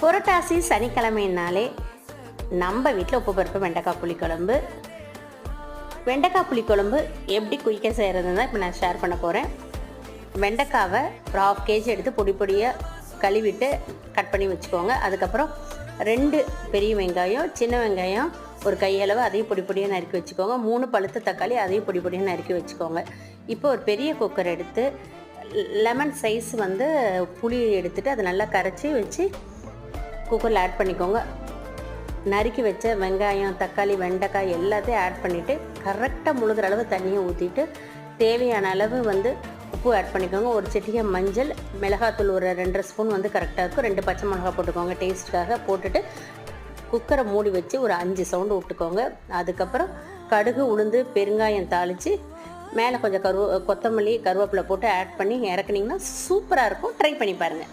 புரட்டாசி சனிக்கிழமைனாலே நம்ம வீட்டில் உப்பு பருப்பு வெண்டைக்காய் புளிக்குழம்பு. வெண்டைக்காய் புளிக்குழம்பு எப்படி குயிக்க செய்கிறதுன்னு தான் இப்போ நான் ஷேர் பண்ண போகிறேன் வெண்டைக்காவை ஒரு ஹாஃப் கேஜி எடுத்து பொடி பொடியாக கழுவிட்டு கட் பண்ணி வச்சுக்கோங்க. அதுக்கப்புறம் ரெண்டு பெரிய வெங்காயம் சின்ன வெங்காயம் ஒரு கையளவு அதையும் பொடி பொடியாக நறுக்கி வச்சுக்கோங்க. மூணு பழுத்த தக்காளி அதையும் பொடி பொடியாக நறுக்கி வச்சுக்கோங்க. இப்போ ஒரு பெரிய குக்கர் எடுத்து லெமன் சைஸ் வந்து புளி எடுத்துகிட்டு அதை நல்லா கரைச்சி வச்சு குக்கரில் ஆட் பண்ணிக்கோங்க. நறுக்கி வச்ச வெங்காயம் தக்காளி வெண்டைக்காய் எல்லாத்தையும் ஆட் பண்ணிவிட்டு கரெக்டாக முழுகிற அளவு தண்ணியை ஊற்றிட்டு தேவையான அளவு வந்து உப்பு ஆட் பண்ணிக்கோங்க. ஒரு சிட்டிகை மஞ்சள் மிளகாத்தூள் ஒரு ரெண்டரை ஸ்பூன் வந்து கரெக்டாக இருக்கும். ரெண்டு பச்சை மிளகா போட்டுக்கோங்க. டேஸ்ட்டுக்காக போட்டுட்டு குக்கரை மூடி வச்சு ஒரு அஞ்சு சவுண்டு விட்டுக்கோங்க. அதுக்கப்புறம் கடுகு உளுந்து பெருங்காயம் தாளித்து மேலே கொஞ்சம் கருவ கொத்தமல்லி கருவேப்பிலை போட்டு ஆட் பண்ணி இறக்குனிங்கன்னா சூப்பராக இருக்கும். ட்ரை பண்ணி பாருங்கள்